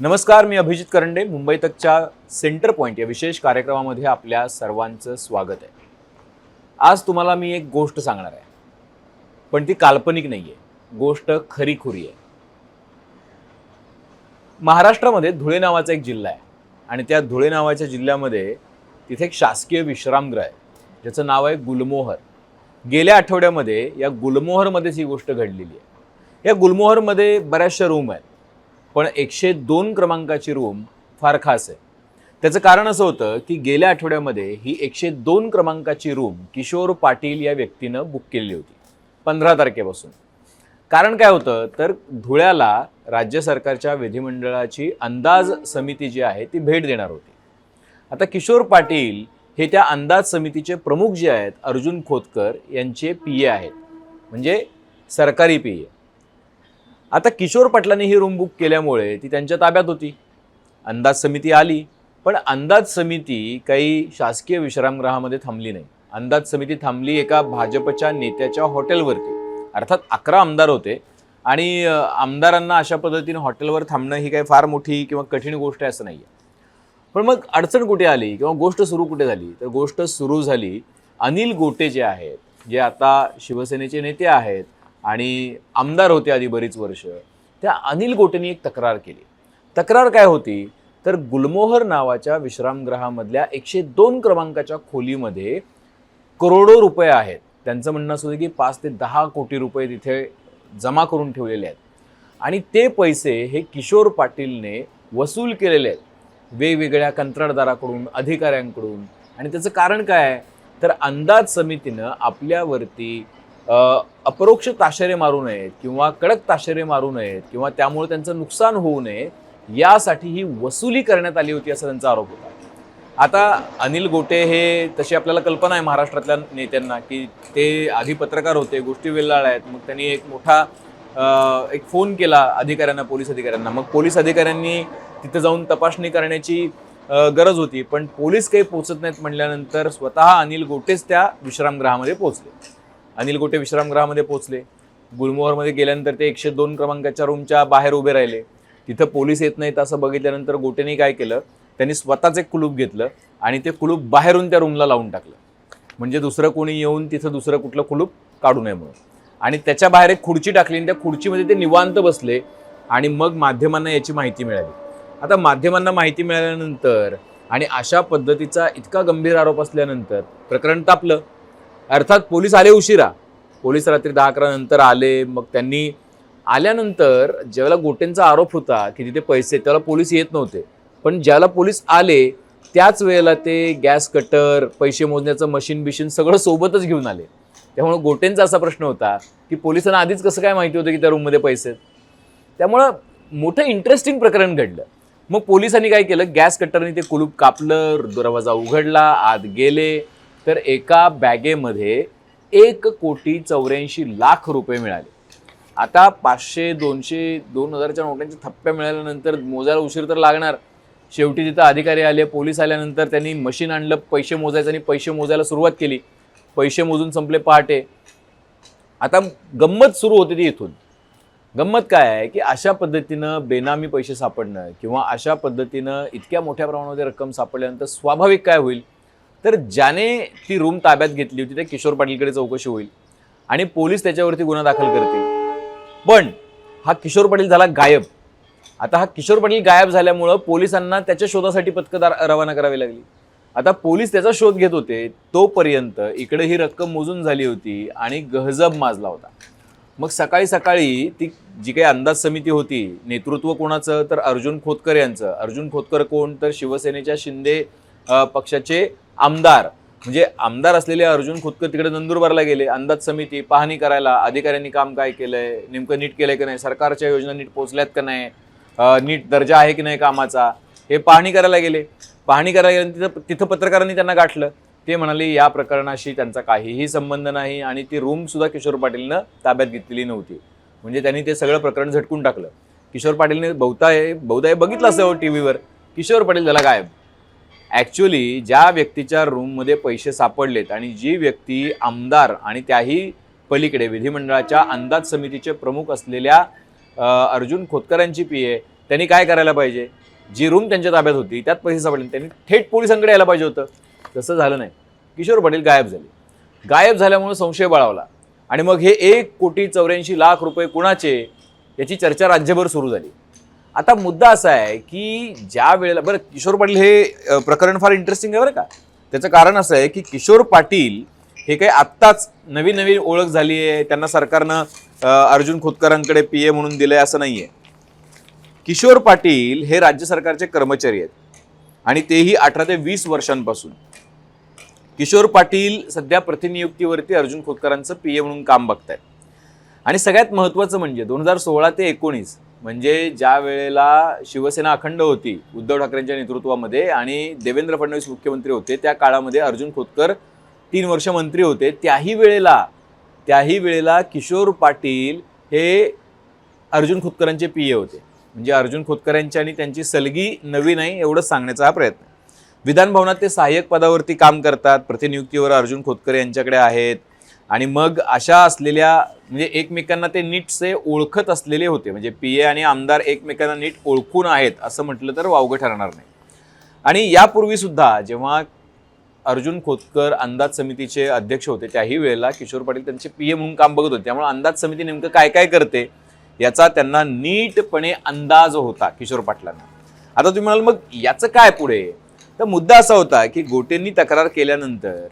नमस्कार मी अभिजित करंडे मुंबई तकच्या सेंटर पॉईंट या विशेष कार्यक्रमामध्ये आपल्या सर्वांचं स्वागत आहे. आज तुम्हाला मी एक गोष्ट सांगणार आहे. पण ती काल्पनिक नाही आहे गोष्ट खरीखुरी आहे. महाराष्ट्रामध्ये धुळे नावाचा एक जिल्हा आहे आणि त्या धुळे नावाच्या जिल्ह्यामध्ये तिथे एक शासकीय विश्रामगृह आहे. ज्याचं नाव आहे गुलमोहर. गेल्या आठवड्यामध्ये या गुलमोहरमध्येच ही गोष्ट घडलेली आहे. या गुलमोहरमध्ये बऱ्याचशा रूम आहेत. पण एकशे दोन क्रमांकाची रूम फार खास आहे. त्याचं कारण असं होतं की गेल्या आठवड्यामध्ये ही एकशे दोन क्रमांकाची रूम किशोर पाटील या व्यक्तीनं बुक केलेली होती पंधरा तारखेपासून. कारण काय होतं तर धुळ्याला राज्य सरकारच्या विधिमंडळाची अंदाज समिती जी आहे ती भेट देणार होती. आता किशोर पाटील हे त्या अंदाज समितीचे प्रमुख जे आहेत अर्जुन खोतकर यांचे पी ए आहेत. म्हणजे सरकारी पी ए आता किशोर पाटलांनी ही रूम बुक केल्यामुळे ती त्यांच्या ताब्यात होती. अंदाज समिती आली पण अंदाज समिती काही शासकीय विश्रामगृहामध्ये थांबली नाही. अंदाज समिती थांबली एका भाजपच्या नेत्याच्या हॉटेलवरती. अर्थात अकरा आमदार होते आणि आमदारांना अशा पद्धतीने हॉटेलवर थांबणं ही काही फार मोठी किंवा कठीण गोष्ट आहे असं नाही आहे पण मग अडचण कुठे आली किंवा गोष्ट सुरू कुठे झाली? तर गोष्ट सुरू झाली अनिल गोटे जे आहेत जे आता शिवसेनेचे नेते आहेत आणि आमदार होते आधी बरीच वर्ष त्या अनिल गोटेंनी एक तक्रार केली. तक्रार काय होती? तर गुलमोहर नावाच्या विश्रामगृहामधल्या एकशे दोन क्रमांकाच्या खोलीमध्ये करोडो रुपये आहेत. त्यांचं म्हणणं असं होतं की पाच ते दहा कोटी रुपये तिथे जमा करून ठेवलेले आहेत. आणि ते पैसे हे किशोर पाटीलने वसूल केलेले आहेत वेगवेगळ्या कंत्राटदाराकडून अधिकाऱ्यांकडून. आणि त्याचं कारण काय? आहे तर अंदाज समितीनं आपल्यावरती अपरोक्ष ताशेरे मारू नयेत किंवा कडक ताशेरे मारू नयेत किंवा त्यामुळे त्यांचं नुकसान होऊ नये यासाठी ही वसुली करण्यात आली होती असा त्यांचा आरोप होता. आता अनिल गोटे हे तशी आपल्याला कल्पना आहे महाराष्ट्रातल्या नेत्यांना की ते आधी पत्रकार होते गोष्टी वेल्लाळ आहेत मग त्यांनी एक मोठा एक फोन केला अधिकाऱ्यांना पोलीस अधिकाऱ्यांना. मग पोलीस अधिकाऱ्यांनी तिथं जाऊन तपासणी करण्याची गरज होती. पण पोलीस काही पोचत नाहीत म्हणल्यानंतर स्वतः अनिल गोटेच त्या विश्रामगृहामध्ये पोहोचले अनिल गोटे विश्रामगृहामध्ये पोहोचले. गुलमोहरमध्ये गेल्यानंतर ते एकशे दोन क्रमांकाच्या रूमच्या बाहेर उभे राहिले. तिथं पोलीस येत नाहीत असं बघितल्यानंतर गोटेने काय केलं? त्यांनी स्वतःच एक कुलूप घेतलं आणि ते कुलूप बाहेरून त्या रूमला लावून टाकलं. म्हणजे दुसरं कोणी येऊन तिथं दुसरं कुठलं कुलूप काढू नये म्हणून. आणि त्याच्या बाहेर एक खुर्ची टाकली आणि त्या खुर्चीमध्ये ते निवांत बसले आणि मग माध्यमांना याची माहिती मिळाली. आता माध्यमांना माहिती मिळाल्यानंतर आणि अशा पद्धतीचा इतका गंभीर आरोप असल्यानंतर प्रकरण तापलं. अर्थात पोलीस आले उशिरा. पोलीस रात्री दहा अकरा नंतर आले. मग त्यांनी आल्यानंतर ज्यावेळेला गोटेंचा आरोप होता की तिथे पैसे त्याला पोलीस येत नव्हते. पण ज्याला पोलीस आले त्याच वेळेला ते गॅस कटर पैसे मोजण्याचं मशीन बिशीन सगळं सोबतच घेऊन आले. त्यामुळं गोटेंचा असा प्रश्न होता की पोलिसांना आधीच कसं काय माहिती होतं की त्या रूममध्ये पैसे आहेत? त्यामुळं मोठं इंटरेस्टिंग प्रकरण घडलं. मग पोलिसांनी काय केलं? गॅस कटरने ते कुलूप कापलं दरवाजा उघडला आत गेले. तर एका बॅगेमध्ये एक कोटी चौऱ्याऐंशी लाख रुपये मिळाले. आता पाचशे दोनशे दोन हजारच्या नोटांच्या थप्प्या मिळाल्यानंतर मोजायला उशीर तर लागणार. शेवटी तिथं अधिकारी आले पोलीस आल्यानंतर त्यांनी मशीन आणलं पैसे मोजायचं आणि पैसे मोजायला सुरुवात केली. पैसे मोजून संपले पहाटे. आता गंमत सुरू होते ती इथून. गंमत काय आहे की अशा पद्धतीनं बेनामी पैसे सापडणं किंवा अशा पद्धतीनं इतक्या मोठ्या प्रमाणामध्ये रक्कम सापडल्यानंतर स्वाभाविक काय होईल? तर ज्याने ती रूम ताब्यात घेतली होती त्या किशोर पाटीलकडे चौकशी होईल आणि पोलीस त्याच्यावरती गुन्हा दाखल करतील. पण हा किशोर पाटील झाला गायब. आता हा किशोर पाटील गायब झाल्यामुळं पोलिसांना त्याच्या शोधासाठी पथकं रवाना करावी लागली. आता पोलीस त्याचा शोध घेत होते तोपर्यंत इकडे ही रक्कम मोजून झाली होती आणि गहजब माजला होता. मग सकाळी सकाळी ती जी काही अंदाज समिती होती नेतृत्व कोणाचं? तर अर्जुन खोतकर यांचं. अर्जुन खोतकर कोण? तर शिवसेनेच्या शिंदे पक्षाचे आमदार. म्हणजे आमदार असलेले अर्जुन खोतकर तिकडे नंदुरबारला गेले. अंदाज समिती पाहणी करायला अधिकाऱ्यांनी काम काय केलंय नेमकं नीट केलंय की नाही सरकारच्या योजना नीट पोचल्यात का नाही नीट दर्जा आहे की नाही कामाचा हे पाहणी करायला गेले. पाहणी करायला गेले तिथं तिथं पत्रकारांनी त्यांना गाठलं. ते म्हणाले या प्रकरणाशी त्यांचा काहीही संबंध नाही आणि ती रूमसुद्धा किशोर पाटीलनं ताब्यात घेतलेली नव्हती. म्हणजे त्यांनी ते सगळं प्रकरण झटकून टाकलं. किशोर पाटीलने बहुता बहुताय बहुधा बघितलं असं टी व्हीवर किशोर पाटील झाला गायब. ॲक्च्युली ज्या व्यक्तीच्या रूममध्ये पैसे सापडलेत आणि जी व्यक्ती आमदार आणि त्याही पलीकडे विधिमंडळाच्या अंदाज समितीचे प्रमुख असलेल्या अर्जुन खोतकरांची पी आहे त्यांनी काय करायला पाहिजे? जी रूम त्यांच्या ताब्यात होती त्यात पैसे सापडले. त्यांनी थेट पोलिसांकडे यायला पाहिजे होतं. तसं झालं नाही. किशोर पाटील गायब झाले. गायब झाल्यामुळे संशय बळावला. आणि मग हे एक कोटी चौऱ्याऐंशी लाख रुपये कुणाचे? याची चर्चा राज्यभर सुरू झाली. आता मुद्दा असा आहे की ज्या वेळेला बरं किशोर पाटील हे प्रकरण फार इंटरेस्टिंग आहे बरं का. त्याचं कारण असं आहे की किशोर पाटील हे काही आत्ताच नवीन नवीन ओळख झाली आहे. त्यांना सरकारनं अर्जुन खोतकरांकडे पी ए म्हणून दिलंय असं नाही आहे किशोर पाटील हे राज्य सरकारचे कर्मचारी आहेत. आणि तेही अठरा ते वीस वर्षांपासून. किशोर पाटील सध्या प्रतिनियुक्तीवरती अर्जुन खोतकरांचं पी ए म्हणून काम बघतायत. आणि सगळ्यात महत्त्वाचं म्हणजे दोन हजार सोळा ते एकोणीस म्हणजे ज्या वेळेला शिवसेना अखंड होती उद्धव ठाकरेंच्या नेतृत्वामध्ये आणि देवेंद्र फडणवीस मुख्यमंत्री होते त्या काळामध्ये अर्जुन खोतकर तीन वर्ष मंत्री होते त्याही वेळेला त्याही वेळेला किशोर पाटील हे अर्जुन खोतकरांचे पी ए होते. म्हणजे अर्जुन खोतकरांची आणि त्यांची सलगी नवी नाही एवढंच सांगण्याचा हा प्रयत्न. विधानभवनात ते सहाय्यक पदावरती काम करतात प्रतिनियुक्तीवर अर्जुन खोतकर यांच्याकडे आहेत आणि मग अशा असलेल्या म्हणजे एकमेकांना ते नीटसे ओळखत असलेले होते. म्हणजे पी ए आणि आमदार एकमेकांना नीट ओळखून आहेत असं म्हटलं तर वावगं ठरणार नाही. आणि यापूर्वीसुद्धा जेव्हा अर्जुन खोतकर अंदाज समितीचे अध्यक्ष होते त्याही वेळेला किशोर पाटील त्यांचे पी ए म्हणून काम बघत होते. त्यामुळे अंदाज समिती नेमकं काय काय करते याचा त्यांना नीटपणे अंदाज होता किशोर पाटलांना. आता तुम्ही म्हणाल मग याचं काय पुढे? तर मुद्दा असा होता की गोटेंनी तक्रार केल्यानंतर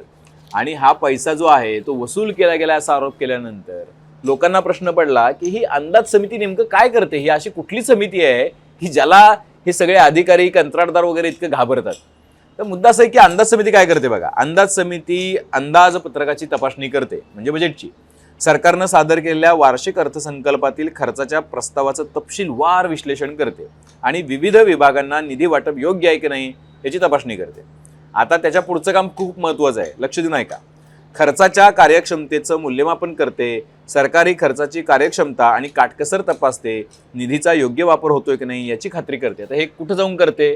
आणि हा पैसा जो आहे तो वसूल केला गेला असा आरोप केल्यानंतर लोकांना प्रश्न पडला की ही अंदाज समिती नेमकं काय करते? ही अशी कुठली समिती आहे की ज्याला हे सगळे अधिकारी कंत्राटदार वगैरे इतकं घाबरतात? तर मुद्दा असा आहे की अंदाज समिती काय करते बघा? अंदाज समिती अंदाजपत्रकाची तपासणी करते म्हणजे बजेटची सरकारनं सादर केलेल्या वार्षिक अर्थसंकल्पातील खर्चाच्या प्रस्तावाचं तपशीलवार विश्लेषण करते आणि विविध विभागांना निधी वाटप योग्य आहे की नाही याची तपासणी करते. आता त्याच्या पुढचं काम खूप महत्त्वाचं आहे. लक्ष देऊन ऐका. खर्चाच्या कार्यक्षमतेचं मूल्यमापन करते. सरकारी खर्चाची कार्यक्षमता आणि काटकसर तपासते. निधीचा योग्य वापर होतोय की नाही याची खात्री करते. आता हे कुठं जाऊन करते?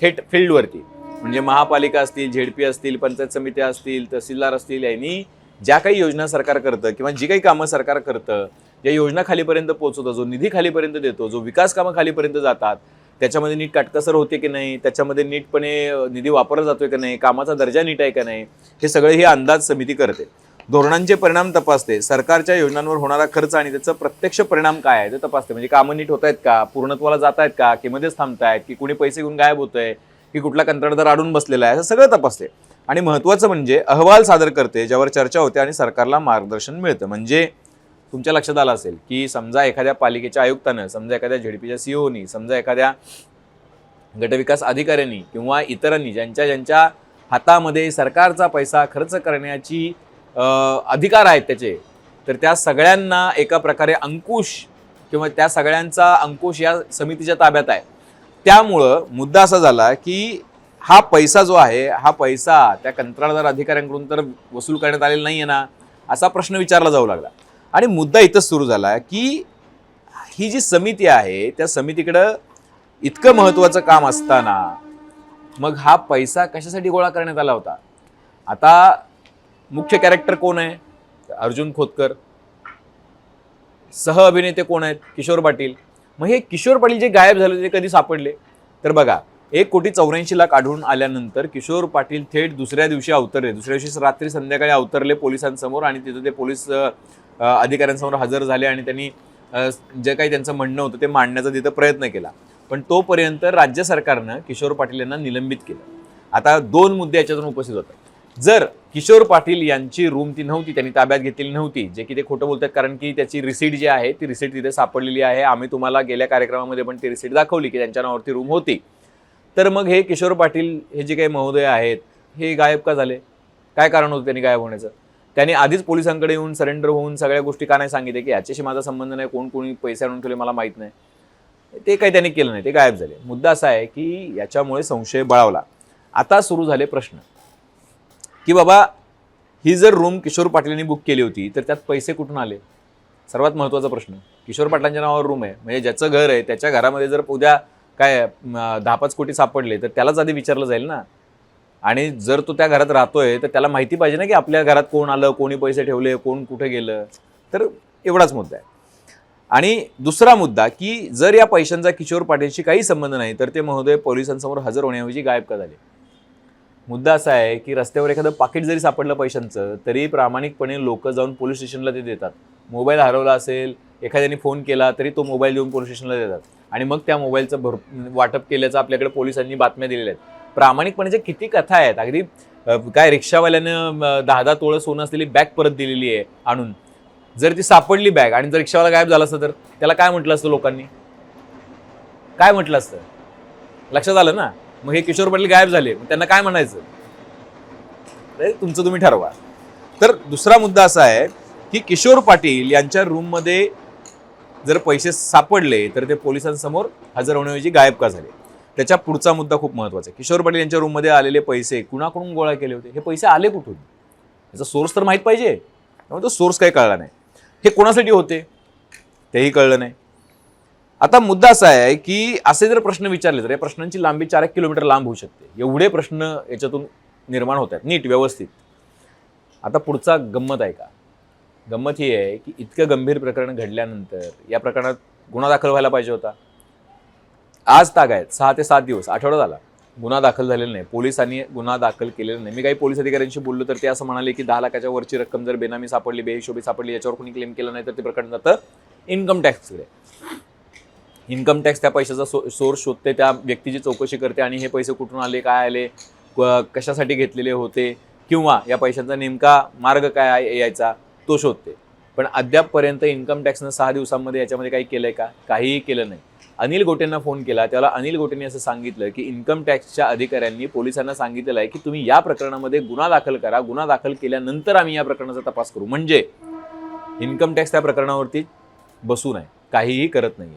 थेट फील्डवरती. म्हणजे महापालिका असतील झेडपी असतील पंचायत समित्या असतील तहसीलदार असतील यांनी ज्या काही योजना सरकार करतं किंवा जी काही कामं सरकार करतं ज्या योजना खालीपर्यंत पोहोचवतो. जो निधी खालीपर्यंत देतो जो विकास कामं खालीपर्यंत जातात त्याच्यामध्ये नीट काटकसर होते की नाही? त्याच्यामध्ये नीटपणे निधी वापरला जातोय की नाही? कामाचा दर्जा नीट आहे का नाही? हे सगळे ही अंदाज समिती करते. धोरणांचे परिणाम तपासते. सरकारच्या योजनांवर होणारा खर्च आणि त्याचा प्रत्यक्ष परिणाम काय आहे ते तपासते. म्हणजे कामं नीट होत आहेत का? पूर्णत्वाला जात आहेत का? की मध्येच थांबतायत? की कुणी पैसे घेऊन गायब होतोय? की कुठला कंत्राटदार अडून बसलेला आहे? असं सगळं तपासते. आणि महत्त्वाचं म्हणजे अहवाल सादर करते ज्यावर चर्चा होते आणि सरकारला मार्गदर्शन मिळतं. म्हणजे तुमच्या लक्षात आलं असेल की समजा एखाद्या पालिकेच्या आयुक्तानं समजा एखाद्या झेडपीच्या सीओनी समजा एखाद्या गटविकास अधिकाऱ्यांनी किंवा इतरांनी ज्यांच्या ज्यांच्या हातामध्ये सरकारचा पैसा खर्च करण्याची अधिकार आहेत त्याचे तर त्या सगळ्यांना एका प्रकारे अंकुश किंवा त्या सगळ्यांचा अंकुश या समितीच्या ताब्यात आहे. त्यामुळं मुद्दा असा झाला की हा पैसा जो आहे हा पैसा त्या कंत्राटदार अधिकाऱ्यांकडून तर वसूल करण्यात आलेला नाही आहे ना असा प्रश्न विचारला जाऊ लागला. आणि मुद्दा इथंच सुरू झाला की ही जी समिती आहे त्या समितीकडं इतकं महत्त्वाचं काम असताना मग हा पैसा कशासाठी गोळा करण्यात आला होता? आता मुख्य कॅरेक्टर कोण आहे? अर्जुन खोतकर. सह अभिनेते कोण आहेत? किशोर पाटील. मग हे किशोर पाटील जे गायब झाले ते कधी सापडले? तर बघा एक कोटी चौऱ्याऐंशी लाख आढळून आल्यानंतर किशोर पाटील थेट दुसऱ्या दिवशी अवतरले. दुसऱ्या दिवशी रात्री संध्याकाळी अवतरले पोलिसांसमोर आणि तिथं ते पोलीस अधिकाऱ्यांसमोर हजर झाले आणि त्यांनी जे काही त्यांचं म्हणणं होतं ते मांडण्याचा तिथं प्रयत्न केला. पण तोपर्यंत राज्य सरकारनं किशोर पाटील यांना निलंबित केलं. आता दोन मुद्दे याच्यातून उपस्थित होतात. जर किशोर पाटील यांची रूम ती नव्हती त्यांनी ताब्यात घेतलेली नव्हती जे की ते खोटं बोलतात कारण की त्याची रिसीट जी आहे ती रिसीट तिथे सापडलेली आहे. आम्ही तुम्हाला गेल्या कार्यक्रमामध्ये पण ती रिसीट दाखवली की त्यांच्या नावावरती रूम होती. तर मग हे किशोर पाटील हे जे काही महोदय आहेत हे गायब का झाले? काय कारण होतं त्यांनी गायब होण्याचं? त्यांनी आधीच पोलिसांकडे येऊन सरेंडर होऊन सगळ्या गोष्टी का नाही सांगितले की याच्याशी माझा संबंध नाही कोण कोणी पैसे आणून ठेवले मला माहीत नाही. ते काही त्यांनी केलं नाही ते गायब झाले. मुद्दा असा आहे की याच्यामुळे संशय बळावला. आता सुरू झाले प्रश्न. की बाबा ही जर रूम किशोर पाटलांनी बुक केली होती तर त्यात पैसे कुठून आले? सर्वात महत्त्वाचा प्रश्न. किशोर पाटलांच्या नावावर रूम आहे. म्हणजे ज्याचं घर आहे त्याच्या घरामध्ये जर उद्या काय दहा पाच कोटी सापडले तर त्यालाच आधी विचारलं जाईल ना? आणि जर तो त्या घरात राहतोय तर त्याला माहिती पाहिजे ना की आपल्या घरात कोण आलं कोणी पैसे ठेवले कोण कुठे गेलं? तर एवढाच मुद्दा आहे. आणि दुसरा मुद्दा की जर या पैशांचा किशोर पाटीलशी काही संबंध नाही तर ते महोदय पोलिसांसमोर हजर होण्याऐवजी गायब का झाले? मुद्दा असा आहे की रस्त्यावर एखादं पाकिट जरी सापडलं पैशांचं तरी प्रामाणिकपणे लोक जाऊन पोलीस स्टेशनला ते देतात. मोबाईल हरवला असेल एखाद्याने फोन केला तरी तो मोबाईल देऊन पोलीस स्टेशनला देतात. आणि मग त्या मोबाईलचं भर वाटप केल्याचं आपल्याकडे पोलिसांनी बातम्या दिलेल्या आहेत. प्रामाणिकपणाच्या किती कथा आहेत अगदी काय रिक्षावाल्यानं दहा दहा तोळं सोनं असलेली बॅग परत दिलेली आहे आणून. जर ती सापडली बॅग आणि जर रिक्षावाला गायब झाला असतं तर? त्याला काय म्हटलं असतं लोकांनी? काय म्हटलं असतं? लक्षात आलं ना? मग हे किशोर पाटील गायब झाले मग त्यांना काय म्हणायचं? तुमचं तुम्ही ठरवा. तर दुसरा मुद्दा असा आहे की किशोर पाटील यांच्या रूममध्ये जर पैसे सापडले तर ते पोलिसांसमोर हजर होण्याऐवजी गायब का झाले? त्याच्या पुढचा मुद्दा खूप महत्त्वाचा आहे. किशोर पाटील यांच्या रूममध्ये आलेले पैसे कुणाकडून गोळा केले होते? हे पैसे आले कुठून? याचा सोर्स तर माहीत पाहिजे. त्यामुळे तो सोर्स काही कळला नाही. हे कोणासाठी होते? तेही कळलं नाही. आता मुद्दा असा आहे की असे जर प्रश्न विचारले तर या प्रश्नांची लांबी चार एक किलोमीटर लांब होऊ शकते. एवढे प्रश्न याच्यातून निर्माण होत आहेत नीट व्यवस्थित. आता पुढचा गंमत आहे का? गंमत ही आहे की इतकं गंभीर प्रकरण घडल्यानंतर या प्रकरणात गुन्हा दाखल व्हायला पाहिजे होता. आज ताग आहेत. सहा ते सात दिवस. आठवडा झाला. गुन्हा दाखल झालेला नाही. पोलिसांनी गुन्हा दाखल केलेला नाही. मी काही पोलीस अधिकाऱ्यांशी बोललो तर ते असं म्हणाले की दहा लाखाच्या वरची रक्कम जर बेनामी सापडली बेहिशोबी सापडली याच्यावर कोणी क्लेम केलं नाही तर ते प्रकरण जातं इन्कम टॅक्सकडे इन्कम टॅक्स त्या पैशाचा सो सोर्स शोधते त्या व्यक्तीची चौकशी करते आणि हे पैसे कुठून आले काय आले कशासाठी घेतलेले होते किंवा या पैशांचा नेमका मार्ग काय आहे यायचा तो शोधते. पण अद्यापपर्यंत इन्कम टॅक्सनं सहा दिवसांमध्ये याच्यामध्ये काही केलंय का? काहीही केलं नाही. अनिल गोटेंना फोन केला. त्याला अनिल गोटेंनी असं सांगितलं की इन्कम टॅक्सच्या अधिकाऱ्यांनी पोलिसांना सांगितलेलं आहे की तुम्ही या प्रकरणामध्ये गुन्हा दाखल करा. गुन्हा दाखल केल्यानंतर आम्ही या प्रकरणाचा तपास करू. म्हणजे इन्कम टॅक्स त्या प्रकरणावरती बसू नये. काहीही करत नाही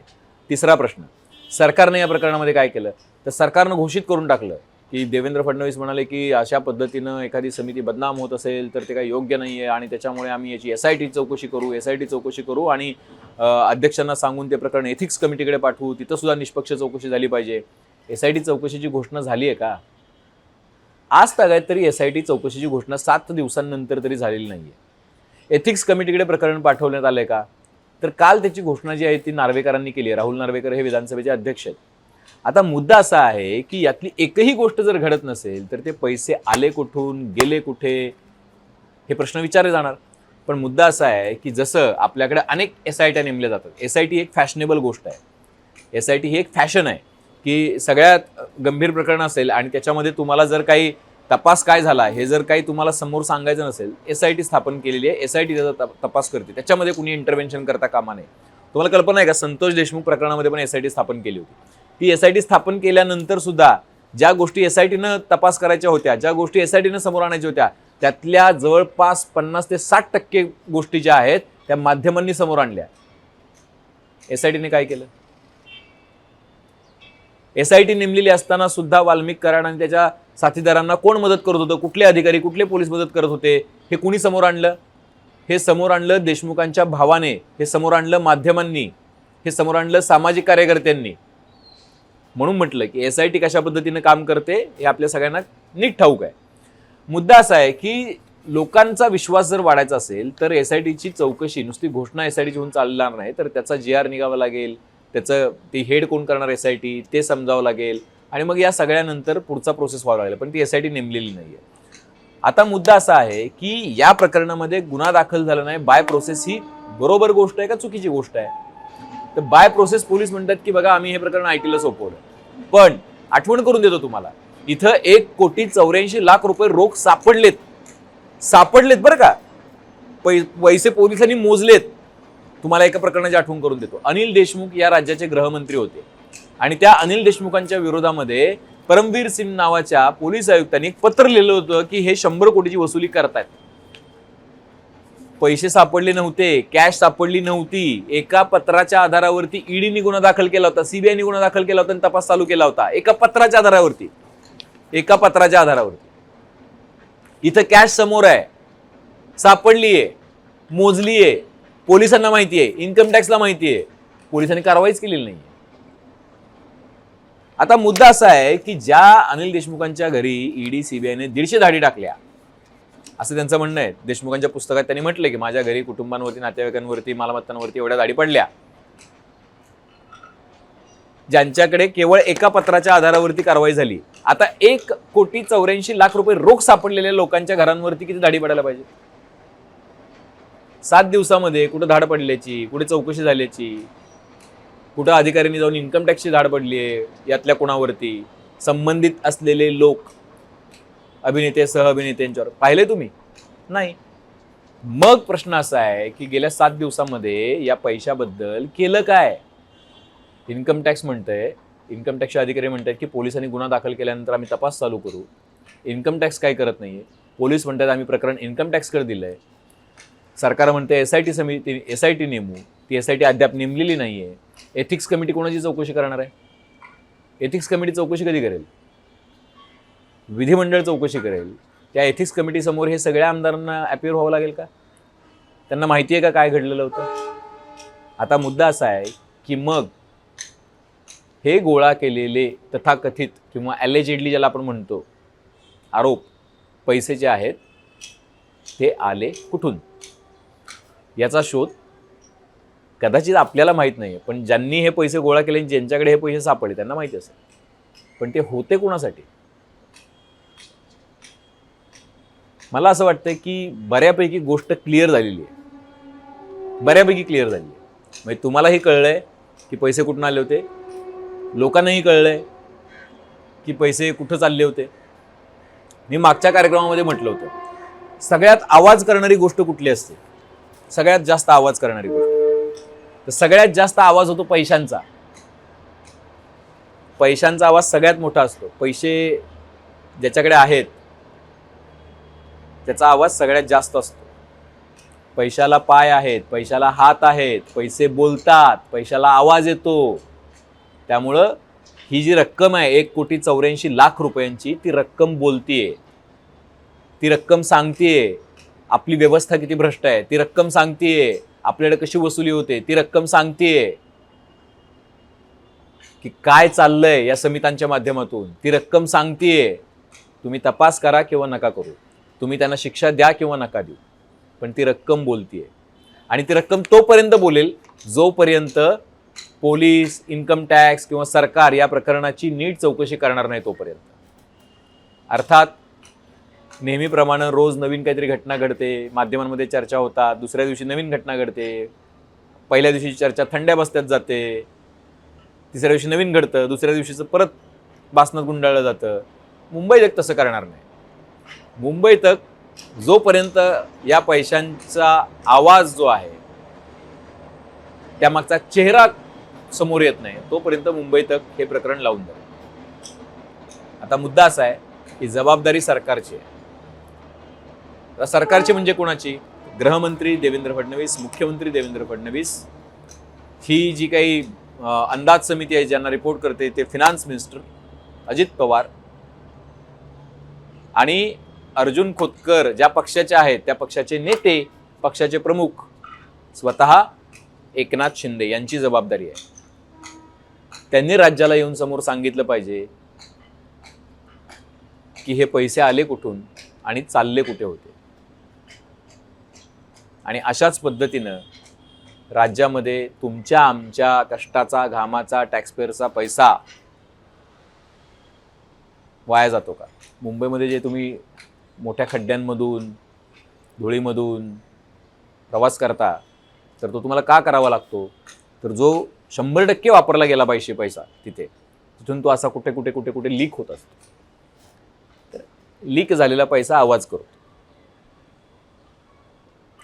तिसरा प्रश्न. सरकारने या प्रकरणामध्ये काय केलं? तर सरकारनं घोषित करून टाकलं. की देवेंद्र फडणवीस म्हणाले की अशा पद्धतीनं एखादी समिती बदनाम होत असेल तर ते काही योग्य नाही आहे आणि त्याच्यामुळे आम्ही याची एस आय टी चौकशी करू एस आय टी चौकशी करू आणि अध्यक्षांना सांगून ते प्रकरण एथिक्स कमिटीकडे पाठवू. तिथं सुद्धा निष्पक्ष चौकशी झाली पाहिजे. एस आय टी चौकशीची घोषणा झाली आहे का? आज तागायत तरी एस आय टी चौकशीची घोषणा सात दिवसांनंतर तरी झालेली नाही आहे एथिक्स कमिटीकडे प्रकरण पाठवण्यात आलंय का? तर काल त्याची घोषणा जी आहे ती नार्वेकरांनी केली आहे. राहुल नार्वेकर हे विधानसभेचे अध्यक्ष आहेत. आता मुद्दा असा आहे की यातली एकही गोष्ट जर घडत नसेल तर ते पैसे आले कुठून गेले कुठे हे प्रश्न विचारले जाणार. पण मुद्दा असा आहे की जसं आपल्याकडे अनेक एस आय टी नेमल्या जातात. एस आय टी एक फॅशनेबल गोष्ट आहे. एस आय टी ही एक फॅशन आहे की सगळ्यात गंभीर प्रकरण असेल आणि त्याच्यामध्ये तुम्हाला जर काही तपास काय झाला हे जर काही तुम्हाला समोर सांगायचं नसेल एस आय टी स्थापन केलेली आहे एस आय टी त्याचा तपास करते. त्याच्यामध्ये कुणी इंटरव्हेन्शन करता कामा नये. तुम्हाला कल्पना आहे का? संतोष देशमुख प्रकरणामध्ये पण एस आय टी स्थापन केली होती. ती एस आय टी स्थापन केल्यानंतर सुद्धा ज्या गोष्टी एस आय टीनं तपास करायच्या होत्या ज्या गोष्टी एस आय टीनं समोर आणायच्या होत्या त्यातल्या जवळपास पन्नास ते साठ टक्के गोष्टी ज्या आहेत त्या माध्यमांनी समोर आणल्या. एस आय टीने काय केलं? एस आय टी नेमलेली असताना सुद्धा वाल्मिक कराड आणि त्याच्या साथीदारांना कोण मदत करत होतं कुठले अधिकारी कुठले पोलीस मदत करत होते हे कुणी समोर आणलं? हे समोर आणलं देशमुखांच्या भावाने हे समोर आणलं माध्यमांनी हे समोर आणलं सामाजिक कार्यकर्त्यांनी. म्हणून म्हटलं की एस आय टी कशा पद्धतीनं काम करते हे आपल्या सगळ्यांना नीट ठाऊक आहे. मुद्दा असा आहे की लोकांचा विश्वास जर वाढायचा असेल तर एस आय टीची चौकशी नुसती घोषणा एस आय टीची होऊन चालणार नाही तर त्याचा जे आर निघावा लागेल त्याचं ती हेड कोण करणार एस आय टी ते समजावं लागेल आणि मग या सगळ्यानंतर पुढचा प्रोसेस व्हावा लागेल. पण ती एस आय टी नेमलेली नाही आहे आता मुद्दा असा आहे की या प्रकरणामध्ये गुन्हा दाखल झाला नाही बाय प्रोसेस ही बरोबर गोष्ट आहे का चुकीची गोष्ट आहे? तर बाय प्रोसेस पोलीस म्हणतात की बघा आम्ही हे प्रकरण आय टीला सोपवलं पण आठवण करून देतो तुम्हाला. इथं एक कोटी चौऱ्याऐंशी लाख रुपये रोख सापडलेत. सापडलेत बरं का? पै पैसे पोलिसांनी मोजलेत. तुम्हाला एका प्रकरणाची आठवण करून देतो. अनिल देशमुख या राज्याचे गृहमंत्री होते. आणि त्या अनिल देशमुखांच्या विरोधामध्ये परमवीर सिंग नावाच्या पोलीस आयुक्तांनी एक पत्र लिहिलं होतं की हे शंभर कोटीची वसुली करतायत. पैसे सापडले नव्हते कॅश सापडली नव्हती. एका पत्राच्या आधारावरती ईडीने गुन्हा दाखल केला होता सीबीआयने गुन्हा दाखल केला होता आणि तपास चालू केला होता. एका पत्राच्या आधारावरती. एका पत्राच्या आधारावरती. इथं कॅश समोर आहे. सापडली आहे मोजली आहे पोलिसांना माहिती आहे इन्कम टॅक्सला माहिती आहे. पोलिसांनी कारवाईच केलेली नाही आता मुद्दा असा आहे की ज्या अनिल देशमुखांच्या घरी ईडी सीबीआयने दीडशे धाडी टाकल्या असं त्यांचं म्हणणं आहे. देशमुखांच्या पुस्तकात त्यांनी म्हटलं की माझ्या घरी कुटुंबांवरती नातेवाईकांवरती मालमत्तांवरती एवढ्या धाडी पडल्या. ज्यांच्याकडे केवळ एका पत्राच्या आधारावरती कारवाई झाली. आता एक कोटी चौऱ्याऐंशी लाख रुपये रोख सापडलेल्या लोकांच्या घरांवरती किती दाढी पडायला पाहिजे? सात दिवसामध्ये कुठं धाड पडल्याची कुठे चौकशी झाल्याची कुठं अधिकाऱ्यांनी जाऊन इन्कम टॅक्सची धाड पडली आहे यातल्या कोणावरती? संबंधित असलेले लोक अभिनेते सह अभिनेत्यांच्यावर. पाहिले तुम्ही? नाही. मग प्रश्न असा आहे की गेल्या सात दिवसामध्ये या पैशाबद्दल केलं काय? इन्कम टॅक्स म्हणतंय. इन्कम टॅक्सचे अधिकारी म्हणतात की पोलिसांनी गुन्हा दाखल केल्यानंतर आम्ही तपास चालू करू. इन्कम टॅक्स काय करत नाहीये? पोलीस म्हणतात आम्ही प्रकरण इन्कम टॅक्सकडे दिलंय. सरकार म्हणते एस आय टी समिती एस आय टी नेमू. ती एस आय टी अद्याप नेमलेली नाही आहे एथिक्स कमिटी कोणाची चौकशी करणार आहे? एथिक्स कमिटी चौकशी कधी करेल? विधिमंडळ चौकशी करेल. त्या एथिक्स कमिटीसमोर हे सगळ्या आमदारांना अपिअर व्हावं लागेल का? त्यांना माहिती आहे का काय घडलेलं होतं? आता मुद्दा असा आहे की मग हे गोळा केलेले तथाकथित किंवा ॲलेजेडली ज्याला आपण म्हणतो आरोप पैसे जे आहेत ते आले कुठून? याचा शोध कदाचित आपल्याला माहीत नाही आहे पण ज्यांनी हे पैसे गोळा केले आणि ज्यांच्याकडे हे पैसे सापडले त्यांना माहिती असेल. पण ते होते कोणासाठी? मला असं वाटतं की बऱ्यापैकी गोष्ट क्लिअर झालेली आहे. बऱ्यापैकी क्लिअर झालेली आहे. म्हणजे तुम्हालाही कळलंय की पैसे कुठून आले होते? लोकांनाही कळलंय की पैसे कुठं चालले होते? मी मागच्या कार्यक्रमामध्ये म्हटलं होतं सगळ्यात आवाज करणारी गोष्ट कुठली असते? सगळ्यात जास्त आवाज करणारी गोष्ट. तर सगळ्यात जास्त आवाज होतो पैशांचा. पैशांचा आवाज सगळ्यात मोठा असतो. पैसे ज्याच्याकडे आहेत त्याचा आवाज सगळ्यात जास्त असतो. पैशाला पाय आहेत पैशाला हात आहेत पैसे बोलतात पैशाला आवाज येतो. त्यामुळं ही जी रक्कम आहे एक कोटी चौऱ्याऐंशी लाख रुपयांची ती रक्कम बोलतीये. ती रक्कम सांगतीये आपली व्यवस्था किती भ्रष्ट आहे ती रक्कम सांगतीये आपल्याकडे कशी वसुली होते ती रक्कम सांगतीये. की काय चाललंय या समितांच्या माध्यमातून ती रक्कम सांगतीये. तुम्ही तपास करा किंवा नका करू. तुम्ही त्यांना शिक्षा द्या किंवा नका देऊ. पण ती रक्कम बोलतीये. आणि ती रक्कम तोपर्यंत बोलेल जोपर्यंत पोलीस इन्कम टॅक्स किंवा सरकार या प्रकरणाची नीट चौकशी करणार नाही तोपर्यंत. अर्थात नेहमीप्रमाणे रोज नवीन काहीतरी घटना घडते माध्यमांमध्ये चर्चा होतात दुसऱ्या दिवशी नवीन घटना घडते पहिल्या दिवशीची चर्चा थंड्या बसत्यात जाते तिसऱ्या दिवशी नवीन घडतं दुसऱ्या दिवशीचं परत बासनात गुंडाळलं जातं. मुंबईत एक तसं करणार नाही. मुंबई तक जोपर्यंत या पैशांचा आवाज जो आहे त्यामागचा चेहरा समोर येत नाही तोपर्यंत मुंबई तक हे प्रकरण लावून जाईल आता मुद्दा असा आहे की जबाबदारी सरकारची आहे. सरकारची म्हणजे कोणाची? गृहमंत्री देवेंद्र फडणवीस मुख्यमंत्री देवेंद्र फडणवीस. ही जी काही अंदाज समिती आहे ज्यांना रिपोर्ट करते ते फिनान्स मिनिस्टर अजित पवार. आणि अर्जुन खोतकर ज्या पक्षाचे आहेत त्या पक्षाचे नेते पक्षाचे प्रमुख स्वतः एकनाथ शिंदे यांची जबाबदारी आहे. त्यांनी राज्याला येऊन समोर सांगितलं पाहिजे की हे पैसे आले कुठून आणि चालले कुठे होते. आणि अशाच पद्धतीनं राज्यामध्ये तुमच्या आमच्या कष्टाचा घामाचा टॅक्सपेअरचा पैसा वाया जातो का? मुंबईमध्ये जे तुम्ही मोठ्या खड्ड्यांमधून धुळीमधून प्रवास करता तर तो तुम्हाला का करावा लागतो? तर जो शंभर टक्के वापरला गेला पाहिजे पैसा तिथे तिथून तो असा कुठे कुठे कुठे कुठे लीक होत असतो. तर लीक झालेला पैसा आवाज करतो.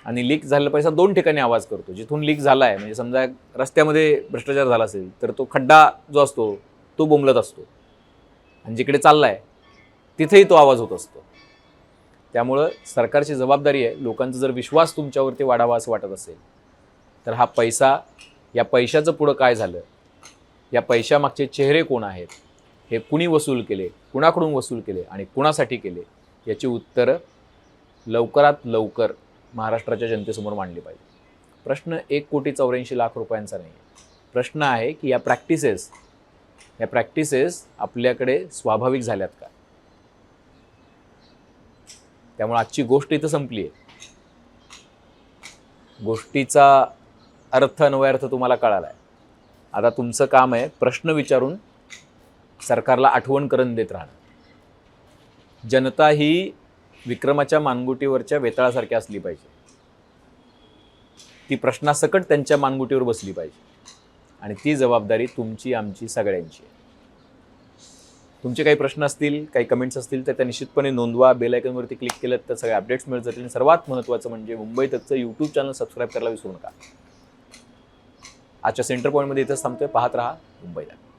आणि लीक झालेला पैसा दोन ठिकाणी आवाज करतो. जिथून लीक झाला आहे म्हणजे समजा रस्त्यामध्ये भ्रष्टाचार झाला असेल तर तो खड्डा जो असतो तो बोंबलत असतो. आणि जिकडे चाललाय तिथेही तो आवाज होत असतो. त्यामुळं सरकारची जबाबदारी आहे. लोकांचा जर विश्वास तुमच्यावरती वाढावा असं वाटत असेल तर हा पैसा या पैशाचं पुढं काय झालं? या पैशामागचे चेहरे कोण आहेत? हे कुणी वसूल केले? कुणाकडून वसूल केले आणि कुणासाठी केले? याची उत्तरं लवकरात लवकर महाराष्ट्राच्या जनतेसमोर मांडली पाहिजे. प्रश्न एक कोटी चौऱ्याऐंशी लाख रुपयांचा नाही प्रश्न आहे की या प्रॅक्टिसेस या प्रॅक्टिसेस आपल्याकडे स्वाभाविक झाल्यात का? त्यामुळे आजची गोष्ट इथं संपली आहे. गोष्टीचा अर्थ अन्वयार्थ तुम्हाला कळाला आहे आता तुमचं काम आहे प्रश्न विचारून सरकारला आठवण करून देत राहणं. जनता ही विक्रमाच्या मानगुटीवरच्या वेताळासारखी असली पाहिजे. ती प्रश्नासकट त्यांच्या मानगुटीवर बसली पाहिजे. आणि ती जबाबदारी तुमची आमची सगळ्यांची आहे. तुमचे काही प्रश्न असतील काही कमेंट्स असतील तर त्या निश्चितपणे नोंदवा. बेलायकनवरती क्लिक केलं तर सगळे अपडेट्स मिळत जातील. आणि सर्वात महत्त्वाचं म्हणजे मुंबई तकचं यूट्यूब चॅनल सबस्क्राईब करायला विसरू नका. आजच्या सेंटर पॉईंटमध्ये इथंच थांबतोय. पाहत राहा मुंबई तक